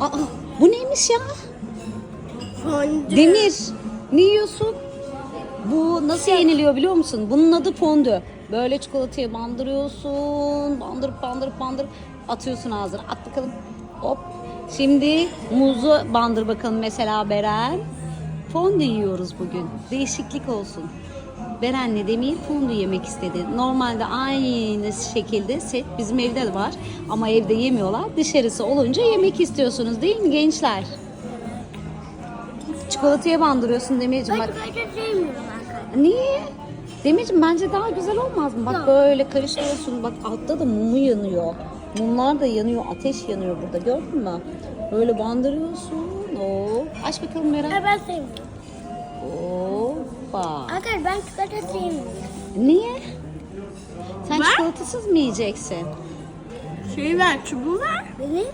Aa, bu neymiş ya? Fondü. Demir. Ne yiyorsun? Bu nasıl yeniliyor biliyor musun? Bunun adı fondü. Böyle çikolatayı bandırıyorsun. Bandırıp bandırıp bandırıp atıyorsun ağzına. At bakalım. Hop. Şimdi muzu bandır bakalım mesela Beren. Fondü yiyoruz bugün. Değişiklik olsun. Beren'le Demir fondü yemek istedi. Normalde aynı şekilde set bizim evde de var. Ama evde yemiyorlar. Dışarısı olunca yemek istiyorsunuz değil mi gençler? Çikolataya bandırıyorsun Demirciğim. Ben Bak. sevmiyorum arkadaşlar. Niye? Demirciğim bence daha güzel olmaz mı? Bak Yok. böyle karıştırıyorsun. Bak altta da mumu yanıyor. Mumlar da yanıyor. Ateş yanıyor burada. Gördün mü? Böyle bandırıyorsun. Oo. Aç bakalım Meral. Ben sevmiyorum. Hoppa. Arkadaşlar ben çikolata sevmiyorum. Niye? Sen Ben- çikolatasız mı yiyeceksin? Şey ver, çubuğu ver. Beni?